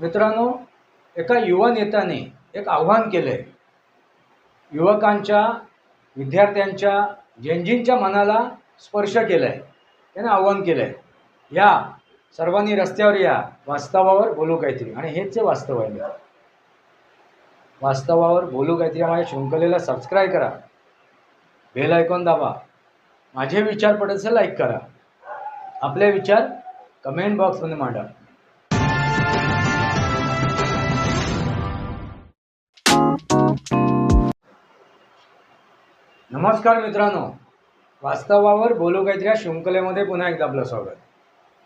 मित्रांनो एका युवा नेत्याने एक आव्हान केलं आहे युवकांच्या विद्यार्थ्यांच्या जेनजींच्या मनाला स्पर्श केलं आहे त्याने आव्हान केलं आहे या सर्वांनी रस्त्यावर या वास्तवावर बोलू काहीतरी. आणि हेच जे वास्तव आहे. मित्र वास्तवावर बोलू काहीतरी. माझ्या शृंखलेला सबस्क्राईब करा. बेल ऐकून दाबा. माझे विचार पडत असेल लाईक करा. आपले विचार कमेंट बॉक्समध्ये मांडा. नमस्कार मित्रांनो. वास्तवावर बोलू काहीतरी या शृंखलेमध्ये पुन्हा एकदा आपलं स्वागत.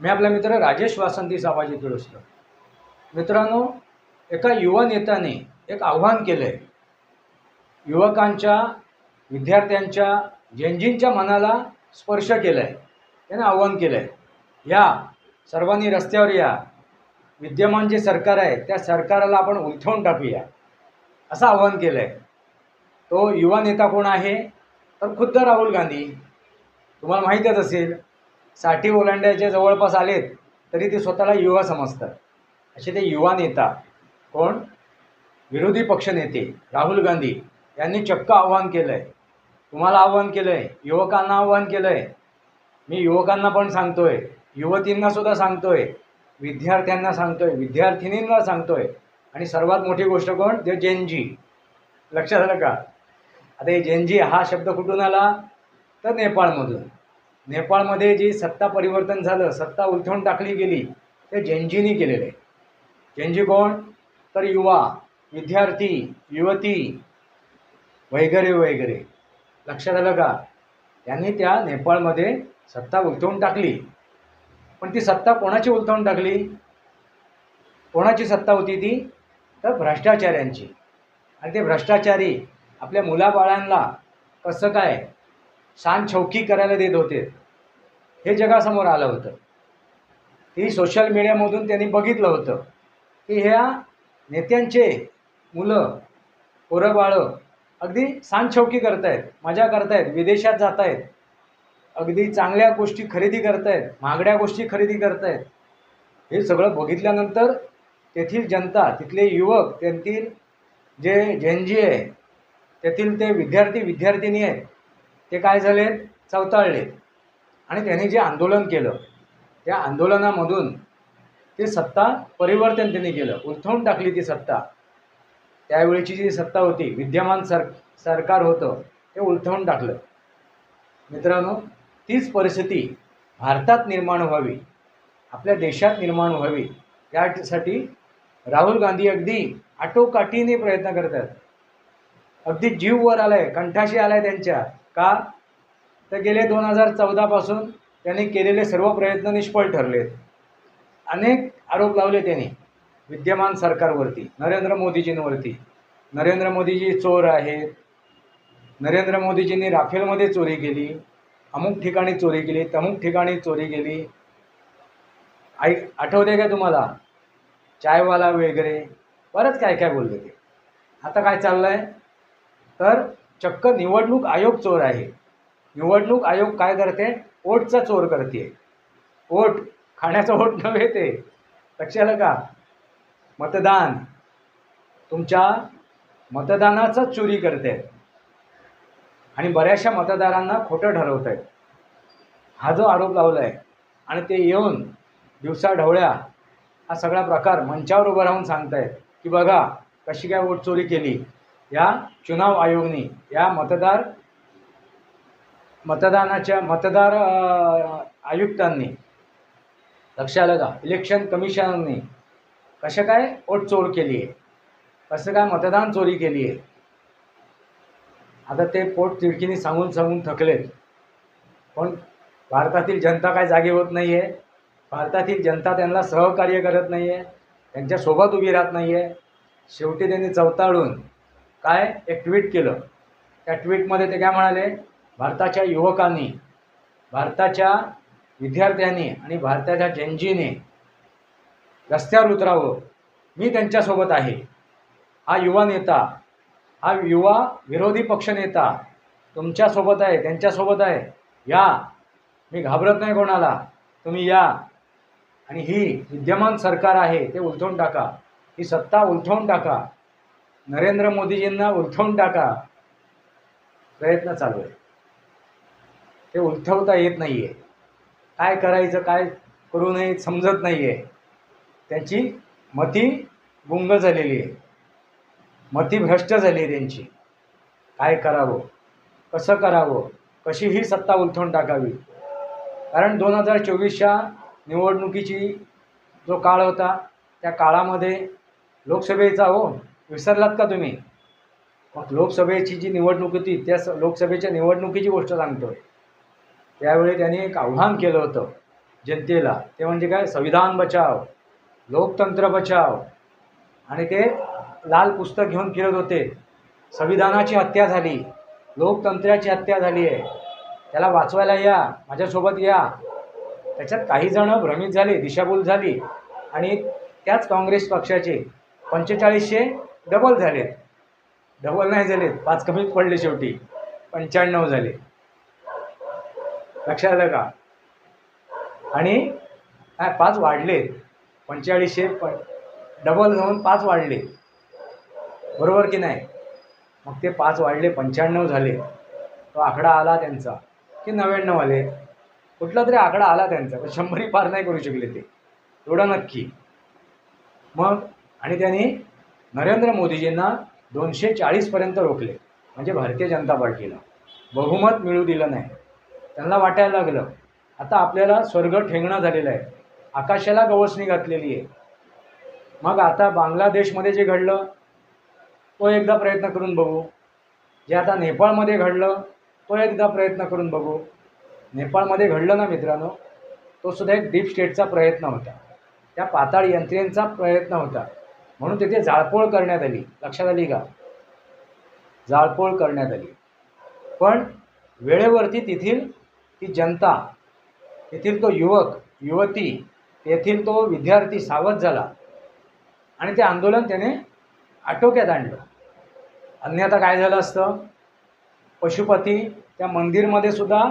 मी आपला मित्र राजेश वासंती साबाजी तुळसकर मित्रांनो एका युवा नेत्याने एक आव्हान केलं आहे युवकांच्या विद्यार्थ्यांच्या जेनजींच्या मनाला स्पर्श केलं आहे त्यानं आव्हान केलं आहे या सर्वांनी रस्त्यावर या. विद्यमान जे सरकार आहे त्या सरकाराला आपण उलथवून टाकूया. असं आव्हान केलं आहे तो युवा नेता कोण आहे? तर खुद्द राहुल गांधी. तुम्हाला माहीतच असेल साठी ओलांड्याच्या जवळपास आलेत तरी ते स्वतःला युवा समजतात. असे ते युवा नेता कोण? विरोधी पक्षनेते राहुल गांधी यांनी चक्क आव्हान केलं आहे तुम्हाला आव्हान केलं आहे युवकांना आव्हान केलं आहे मी युवकांना पण सांगतोय युवतींनासुद्धा सांगतो सांगतोय विद्यार्थ्यांना सांगतोय विद्यार्थिनींना सांगतोय. आणि सर्वात मोठी गोष्ट कोण? ते जेनजी लक्षात आलं का? आता हे जेनजी हा शब्द कुठून आला? तर नेपाळमधून. नेपाळमध्ये जी सत्ता परिवर्तन झालं सत्ता उलथवून टाकली गेली ते जेनजीनी केलेलं. आहे जेनजी कोण? तर युवा विद्यार्थी युवती वगैरे वगैरे. लक्षात आलं का? त्यांनी त्या नेपाळमध्ये सत्ता उलथवून टाकली. पण ती सत्ता कोणाची उलथवून टाकली? कोणाची सत्ता होती ती? तर भ्रष्टाचाऱ्यांची. आणि ते भ्रष्टाचारी आपल्या मुलाबाळांना कसं काय शान छौकी करायला देत होते हे जगासमोर आलं होतं. ही सोशल मीडियामधून त्यांनी बघितलं होतं की ह्या नेत्यांचे मुलं पोरं बाळं अगदी छौकी करतायत मजा करतायत विदेशात जात आहेत अगदी चांगल्या गोष्टी खरेदी करतायत महागड्या गोष्टी खरेदी करतायत. हे सगळं बघितल्यानंतर तेथील जनता तिथले युवक तेथील जे जेनजी आहे तेथील ते विद्यार्थी विद्यार्थिनी आहेत ते काय झाले? चवताळले. आणि त्यांनी जे आंदोलन केलं त्या आंदोलनामधून ते सत्ता परिवर्तन त्यांनी केलं. उलथवून टाकली ती सत्ता. त्यावेळीची जी सत्ता होती विद्यमान सर सरकार होतं ते उलथवून टाकलं. मित्रांनो तीच परिस्थिती भारतात निर्माण व्हावी आपल्या देशात निर्माण व्हावी यासाठी राहुल गांधी अगदी आटोकाटीने प्रयत्न करतात. अगदी जीव वर आलाय कंठाशी आलाय त्यांच्या. का? तर गेले दोन हजार चौदापासून त्यांनी केलेले सर्व प्रयत्न निष्फळ ठरलेत. अनेक आरोप लावले त्यांनी विद्यमान सरकारवरती नरेंद्र मोदीजींवरती. नरेंद्र मोदीजी चोर आहेत. नरेंद्र मोदीजींनी राफेलमध्ये चोरी केली. अमुक ठिकाणी चोरी केली तमुक ठिकाणी चोरी केली. आई आठवते का तुम्हाला? चायवाला वगैरे बरंच काय काय बोलले ते? आता काय चाललं आहे तर चक्क निवडणूक आयोग चोर आहे. निवडणूक आयोग काय करते? ओटचा चोर करते. ओट खाण्याचा ओट नव्हे ते. लक्ष आलं का मतदान. तुमच्या मतदानाचा चोरी करते. आणि बऱ्याचशा मतदारांना खोटं ठरवत. आहेत हा जो आरोप लावला आहे आणि ते येऊन दिवसा ढवळ्या हा सगळा प्रकार मंचावर उभं राहून सांगतायत की बघा कशी काय वोट चोरी केली. या चुनाव आयोगनी या मतदार मतदानाच्या मतदार आयुक्तांनी लक्ष आलं का? इलेक्शन कमिशननी कशा काय वोट चोर केली आहे? कसं काय मतदान चोरी केली आहे? आता ते पोट तिडकीने सांगून सांगून थकलेत. पण भारतातील जनता काय जागे होत नाही आहे भारतातील जनता त्यांना सहकार्य करत नाही आहे त्यांच्यासोबत उभी राहत नाही आहे शेवटी त्यांनी चवताळून काय? एक ट्विट केलं. त्या ट्विटमध्ये ते काय म्हणाले? भारताच्या युवकांनी भारताच्या विद्यार्थ्यांनी आणि भारताच्या जनजीने रस्त्यावर उतरावं. मी त्यांच्यासोबत आहे. हा युवा नेता हा युवा विरोधी पक्षनेता तुमच्यासोबत आहे त्यांच्यासोबत आहे. या. मी घाबरत नाही कोणाला. तुम्ही या. आणि ही विद्यमान सरकार आहे ते उलथवून टाका. ही सत्ता उलथवून टाका. नरेंद्र मोदीजींना उलथवून टाका. प्रयत्न चालू आहे. ते उलथवता येत नाही आहे काय करायचं काय करू नये समजत नाही आहे त्यांची मती गुंग झालेली आहे. मती भ्रष्ट झाली आहे त्यांची. काय करावं? कसं करावं? कशी ही सत्ता उलथवून टाकावी. कारण दोन हजार चोवीसच्या निवडणुकीची जो काळ होता त्या काळामध्ये लोकसभेचा हो विसरलात का तुम्ही? मग लोकसभेची जी निवडणूक होती त्या स- लोकसभेच्या निवडणुकीची गोष्ट सांगतोय. त्यावेळी त्यांनी एक आव्हान केलं होतं जनतेला. ते म्हणजे काय? संविधान बचाव लोकतंत्र बचाव. आणि ते लाल पुस्तक घेऊन फिरत होते. संविधानाची हत्या झाली लोकतंत्राची हत्या झाली आहे. त्याला वाचवायला या माझ्यासोबत या. त्याच्यात काही जणं भ्रमित झाले दिशाभूल झाली. आणि त्याच काँग्रेस पक्षाचे पंचेचाळीसशे डबल झालेत डबल नाही झालेत पाच कमीच पडले शेवटी. पंच्याण्णव झाले. लक्षात आलं का? आणि काय पाच वाढलेत पंचेचाळीसशे प डबल जाऊन पाच वाढले. बरोबर की नाही? मग ते पाच वाढले पंच्याण्णव झाले. तो आकडा आला त्यांचा. की नव्याण्णव आले? कुठला तरी आकडा आला त्यांचा. पण शंभरी पार नाही करू शकले ते. एवढं नक्की. मग आणि त्यांनी नरेंद्र मोदीजींना दोनशे चाळीसपर्यंत रोखले. म्हणजे भारतीय जनता पार्टीला. बहुमत मिळू दिलं नाही. त्यांना वाटायला लागलं आता आपल्याला स्वर्ग ठेंगणं झालेलं आहे. आकाशाला गवसणी घातलेली आहे. मग आता बांगलादेशमध्ये जे घडलं तो एकदा प्रयत्न करून बघू. जे आता नेपाळमध्ये घडलं तो एकदा प्रयत्न करून बघू. नेपाळमध्ये घडलं ना मित्रांनो तो सुद्धा एक डीप स्टेटचा प्रयत्न होता. त्या पाताळ यंत्रेंचा प्रयत्न होता. म्हणून तिथे जाळपोळ करण्यात आली. लक्षात आली का? जाळपोळ करण्यात आली. पण वेळेवरती तेथील ती जनता तेथील तो युवक युवती तेथील तो विद्यार्थी सावध झाला. आणि ते आंदोलन त्याने आटोक्यात आणलं. अन्यथा काय झालं असतं? पशुपती त्या मंदिरमध्ये सुद्धा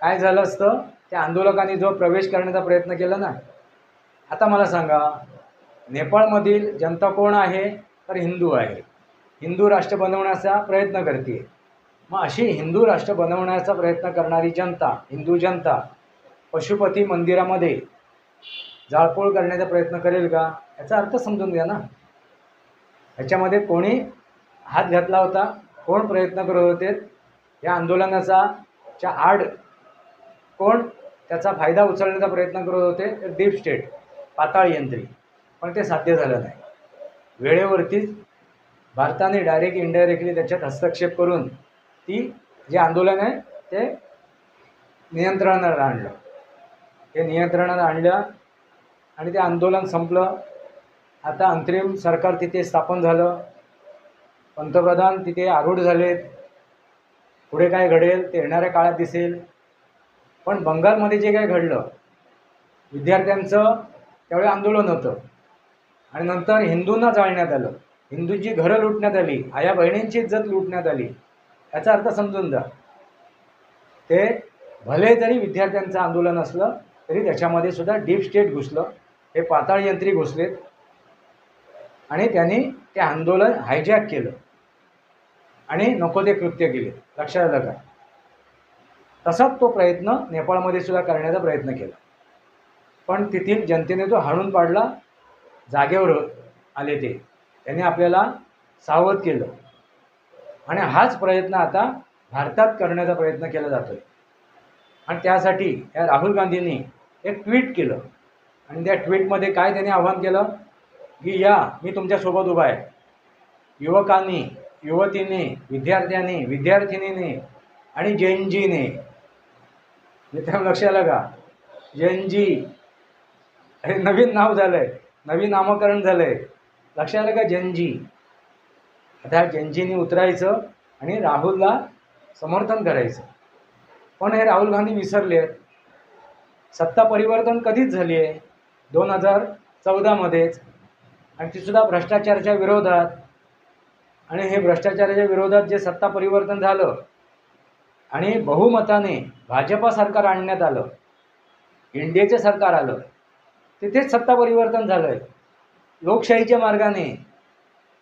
काय झालं असतं? त्या आंदोलकांनी जो प्रवेश करण्याचा प्रयत्न केला ना? आता मला सांगा नेपाळमधील जनता कोण आहे? तर हिंदू आहे. हिंदू राष्ट्र बनवण्याचा प्रयत्न करते मग अशी हिंदू राष्ट्र बनवण्याचा प्रयत्न करणारी जनता हिंदू जनता पशुपती मंदिरामध्ये जाळपोळ करण्याचा प्रयत्न करेल का? याचा अर्थ समजून घ्या ना. ह्याच्यामध्ये कोणी हात घातला होता? कोण प्रयत्न करत होते? या आंदोलनाचा च्या आड कोण? त्याचा फायदा उचलण्याचा प्रयत्न करत होते? तर डीप स्टेट पाताळ यंत्री. पण ते साध्य झालं नाही. वेळेवरतीच भारताने डायरेक्ट इनडायरेक्टली त्याच्यात हस्तक्षेप करून ती जे आंदोलन आहे ते नियंत्रणात आणलं. ते नियंत्रणात आणलं आणि ते आंदोलन संपलं. आता अंतरिम सरकार तिथे स्थापन झालं. पंतप्रधान तिथे आरूढ झालेत. पुढे काय घडेल ते येणाऱ्या काळात दिसेल. पण बंगालमध्ये जे काय घडलं विद्यार्थ्यांचं त्यावेळी आंदोलन होतं. आणि नंतर हिंदूंना जाळण्यात आलं. हिंदूंची घरं लुटण्यात आली. आया बहिणींची इज्जत लुटण्यात आली. याचा अर्थ समजून जा. ते भले जरी विद्यार्थ्यांचं आंदोलन असलं तरी त्याच्यामध्ये सुद्धा डीप स्टेट घुसलं. हे पाताळ यंत्री घुसलेत. आणि त्यांनी ते आंदोलन हायजॅक केलं. आणि नको ते कृत्य केले. लक्षात आलं का? तसाच तो प्रयत्न नेपाळमध्ये सुद्धा करण्याचा प्रयत्न केला. पण तेथील जनतेने तो हाणून पाडला. जागेवर आले ते. त्यांनी आपल्याला सावध केलं. आणि हाच प्रयत्न आता भारतात करण्याचा प्रयत्न केला जातो आहे आणि त्यासाठी या राहुल गांधींनी एक ट्विट केलं. आणि त्या ट्विटमध्ये काय त्यांनी आव्हान केलं? की या मी तुमच्यासोबत उभा आहे. युवकांनी युवतींनी विद्यार्थ्यांनी विद्यार्थिनीने आणि जैनजीने मित्रांनो लक्षात आलं का? जैनजी अरे नवीन नाव झालं आहे नवीन नामकरण झालं आहे लक्षात आलं का जनजी आता ह्या उतरायचं आणि राहुलला समर्थन करायचं. पण हे राहुल गांधी विसरले आहेत सत्ता परिवर्तन कधीच झाली आहे दोन हजार चौदामध्येच. आणि तीसुद्धा भ्रष्टाचाराच्या विरोधात. आणि हे भ्रष्टाचाराच्या विरोधात जे सत्ता परिवर्तन झालं आणि बहुमताने भाजपा सरकार आणण्यात आलं. इंडियाचे सरकार आलं. तिथेच सत्ता परिवर्तन झालं आहे लोकशाहीच्या मार्गाने.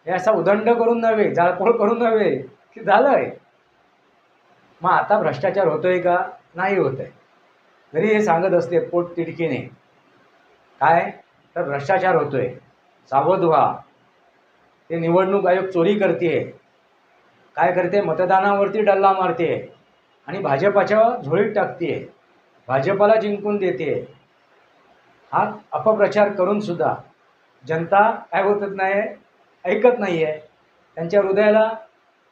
हे असा उदंड करून नव्हे जाळपोळ करून नव्हे की झालं आहे मग आता भ्रष्टाचार होतोय का? नाही होत आहे जरी हे सांगत असते पोट तिडकीने. काय? तर भ्रष्टाचार होतोय. सावध व्हा. ते निवडणूक आयोग चोरी करते काय करते? मतदानावरती डल्ला मारते आणि भाजपाच्या झोळीत टाकते भाजपाला जिंकून देते हा अपप्रचार करून सुद्धा जनता काय होतच नाही ऐकत नाही आहे त्यांच्या हृदयाला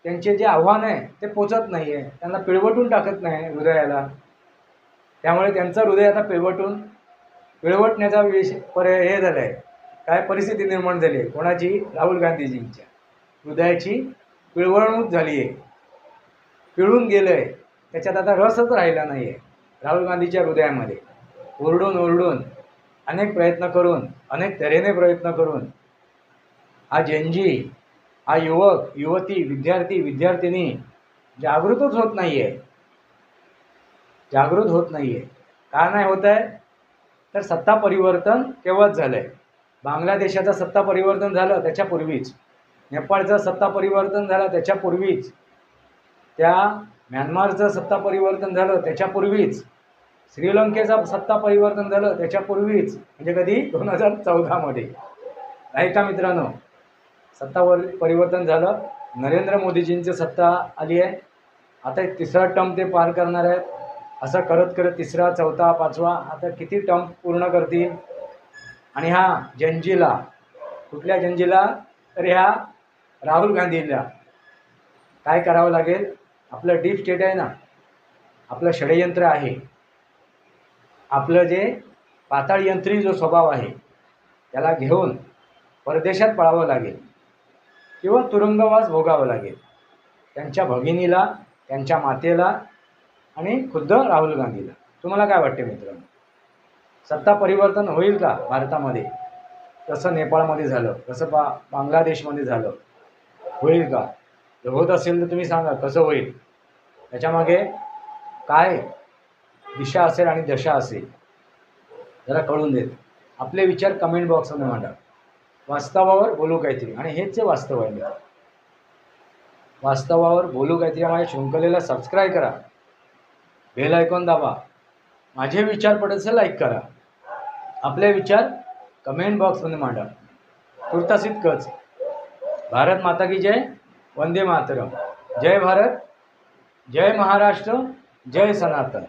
त्यांचे जे आव्हान आहे ते पोचत नाही आहे त्यांना पिळवटून टाकत नाही हृदयाला. त्यामुळे त्यांचं हृदय आता पिळवटून पिळवटण्याचा विषय पर्याय हे झालं आहे काय परिस्थिती निर्माण झाली आहे? कोणाची? राहुल गांधीजींच्या. हृदयाची पिळवणूक झाली आहे पिळून गेलं आहे त्याच्यात आता रसच राहिला नाही आहे राहुल गांधीच्या हृदयामध्ये. ओरडून ओरडून. अनेक प्रयत्न करून अनेक तऱ्हेने प्रयत्न करून हा जेनजी हा युवक युवती विद्यार्थी विद्यार्थिनी जागृतच होत नाही आहे जागृत होत नाही आहे का नाही होत आहे? तर सत्ता परिवर्तन केव्हाच झालं आहे बांगलादेशाचं सत्ता परिवर्तन झालं त्याच्यापूर्वीच. नेपाळचं सत्ता परिवर्तन झालं त्याच्यापूर्वीच. त्या म्यानमारचं सत्ता परिवर्तन झालं त्याच्यापूर्वीच. श्रीलंकेचा सत्ता परिवर्तन झालं त्याच्यापूर्वीच म्हणजे कधी? दोन हजार चौदामध्ये. आहे का मित्रांनो? सत्ता परिवर्तन झालं. नरेंद्र मोदीजींची सत्ता आली आहे. आता एक तिसरा टर्म ते पार करणार आहेत. असं करत करत तिसरा चौथा पाचवा आता किती टर्म पूर्ण करतील? आणि हा जंजीला कुठल्या जंजीला? तर ह्या राहुल गांधीला. काय करावं लागेल? आपलं डीप स्टेट आहे ना. आपलं षडयंत्र आहे. आपलं जे पाताळयंत्री जो स्वभाव आहे त्याला घेऊन परदेशात पळावं लागेल. किंवा तुरुंगवास भोगावं लागेल. त्यांच्या भगिनीला त्यांच्या मातेला आणि खुद्द राहुल गांधीला. तुम्हाला काय वाटते मित्रांनो? सत्ता परिवर्तन होईल का भारतामध्ये? तसं नेपाळमध्ये झालं तसं बा बांगलादेशमध्ये झालं. होईल का? जर होत असेल तर तुम्ही सांगा कसं होईल? त्याच्यामागे काय दिशा असेल आणि दशा असेल. जरा कळून देत. आपले विचार कमेंट बॉक्समध्ये मांडा. वास्तवावर बोलू काहीतरी. आणि हेच जे वास्तव आहे. मित्र वास्तवावर बोलू काहीतरी माझ्या शृंखलेला सबस्क्राईब करा. बेल ऐकून दाबा. माझे विचार पडत असेल लाईक करा. आपले विचार कमेंट बॉक्समध्ये मांडा. तुर्तास इतकंच भारत माता की जय. वंदे मातरम. जय भारत. जय महाराष्ट्र. जय सनातन.